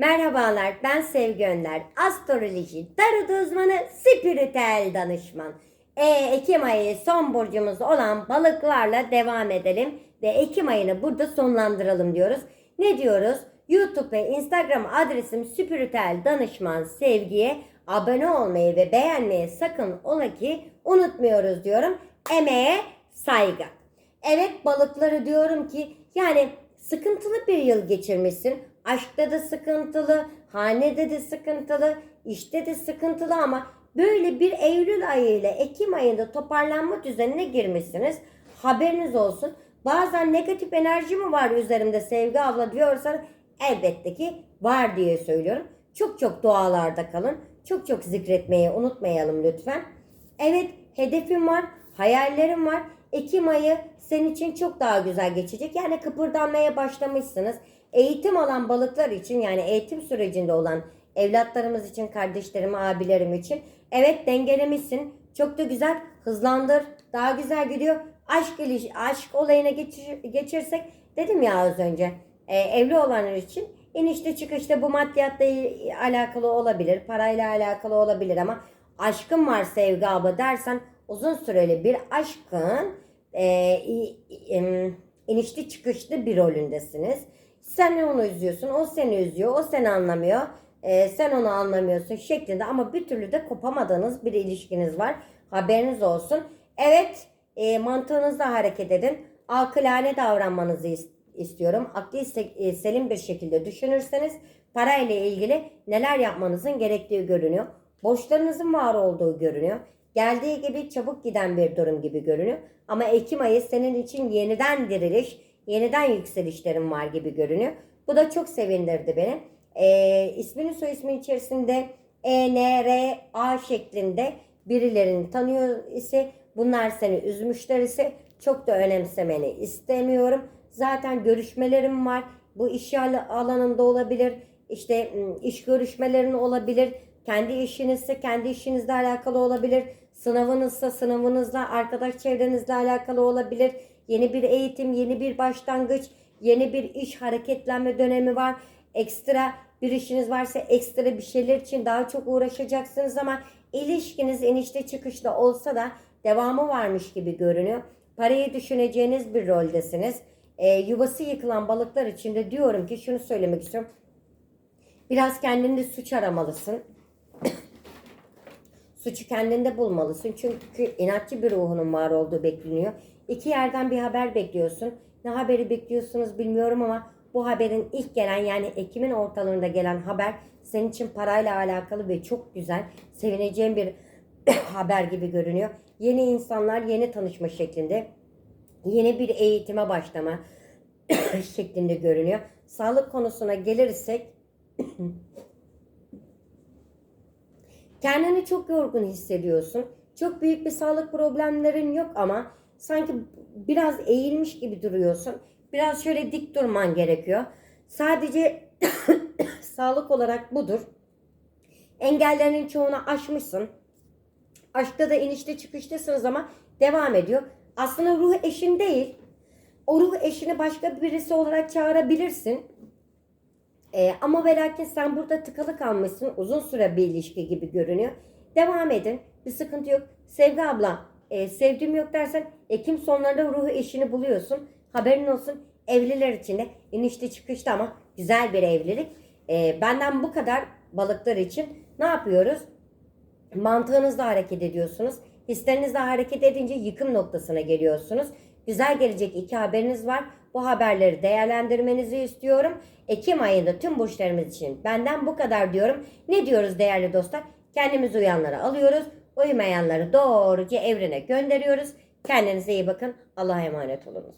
Merhabalar ben Sevgi Önder. Astroloji, tarot uzmanı, spiritüel danışman. E, Ekim ayı son burcumuz olan balıklarla devam edelim. Ve Ekim ayını burada sonlandıralım diyoruz. Ne diyoruz? YouTube ve Instagram adresim spiritüel danışman Sevgi'ye abone olmayı ve beğenmeyi sakın ola ki unutmuyoruz diyorum. Emeğe saygı. Evet balıkları diyorum ki yani sıkıntılı bir yıl geçirmişsin. Aşkta da sıkıntılı, hanede de sıkıntılı, işte de sıkıntılı ama böyle bir Eylül ayı ile Ekim ayında toparlanma düzenine girmişsiniz. Haberiniz olsun. Bazen negatif enerji mi var üzerimde Sevgi abla diyorsan elbette ki var diye söylüyorum. Çok çok dualarda kalın. Çok çok zikretmeyi unutmayalım lütfen. Evet hedefim var, hayallerim var. Ekim ayı senin için çok daha güzel geçecek. Yani kıpırdanmaya başlamışsınız. Eğitim alan balıklar için yani eğitim sürecinde olan evlatlarımız için, kardeşlerim, abilerim için evet dengelemişsin. Çok da güzel. Hızlandır. Daha güzel gidiyor. Aşk iliş, aşk olayına geçir, geçirsek dedim ya az önce. e, evli olanlar için inişte çıkışta bu maddiyatla alakalı olabilir, parayla alakalı olabilir ama aşkın var Sevgi abla dersen uzun süreli bir aşkın e, em, inişli çıkışlı bir rolündesiniz. Sen onu üzüyorsun, o seni üzüyor, o seni anlamıyor, e, sen onu anlamıyorsun şeklinde ama bir türlü de kopamadığınız bir ilişkiniz var. Haberiniz olsun. Evet, e, mantığınızla hareket edin. Akılane davranmanızı is- istiyorum. Akli e, selim bir şekilde düşünürseniz parayla ilgili neler yapmanızın gerektiği görünüyor. Borçlarınızın var olduğu görünüyor. Geldiği gibi çabuk giden bir durum gibi görünüyor. Ama Ekim ayı senin için yeniden diriliş, yeniden yükselişlerin var gibi görünüyor. Bu da çok sevindirdi beni. Ee, isminin soy ismi içerisinde E, N, R, A şeklinde birilerini tanıyor ise bunlar seni üzmüşler ise çok da önemsemeni istemiyorum. Zaten görüşmelerim var. Bu iş al- alanında olabilir. İşte iş görüşmelerin olabilir. Kendi işinizse kendi işinizle alakalı olabilir. Sınavınızsa sınavınızla, arkadaş çevrenizle alakalı olabilir. Yeni bir eğitim, yeni bir başlangıç, yeni bir iş hareketlenme dönemi var. Ekstra bir işiniz varsa ekstra bir şeyler için daha çok uğraşacaksınız ama ilişkiniz inişte çıkışta olsa da devamı varmış gibi görünüyor. Parayı düşüneceğiniz bir roldesiniz. Ee, yuvası yıkılan balıklar için de diyorum ki şunu söylemek istiyorum. Biraz kendinde suç aramalısın. Suçu kendinde bulmalısın. Çünkü inatçı bir ruhunun var olduğu bekleniyor. İki yerden bir haber bekliyorsun. Ne haberi bekliyorsunuz bilmiyorum ama bu haberin ilk gelen yani Ekim'in ortalarında gelen haber senin için parayla alakalı ve çok güzel, sevineceğin bir haber gibi görünüyor. Yeni insanlar, yeni tanışma şeklinde, yeni bir eğitime başlama şeklinde görünüyor. Sağlık konusuna gelirsek Kendini çok yorgun hissediyorsun. Çok büyük bir sağlık problemlerin yok ama sanki biraz eğilmiş gibi duruyorsun. Biraz şöyle dik durman gerekiyor. Sadece sağlık olarak budur. Engellerinin çoğunu aşmışsın. Aşkta da inişte çıkıştasınız ama devam ediyor. Aslında ruh eşin değil. O ruh eşini başka birisi olarak çağırabilirsin. Ee, ama ve sen burada tıkalı kalmışsın. Uzun süre bir ilişki gibi görünüyor. Devam edin. Bir sıkıntı yok. Sevgi abla e, sevdiğim yok dersen Ekim sonlarında ruhu eşini buluyorsun. Haberin olsun. Evliler için de inişte çıkışta ama güzel bir evlilik. Ee, benden bu kadar balıklar için ne yapıyoruz? Mantığınızla hareket ediyorsunuz. Hislerinizle hareket edince yıkım noktasına geliyorsunuz. Güzel gelecek iki haberiniz var. Bu haberleri değerlendirmenizi istiyorum. Ekim ayında tüm burçlarımız için benden bu kadar diyorum. Ne diyoruz değerli dostlar? Kendimiz uyanları alıyoruz. Uymayanları doğruca evrene gönderiyoruz. Kendinize iyi bakın. Allah'a emanet olunuz.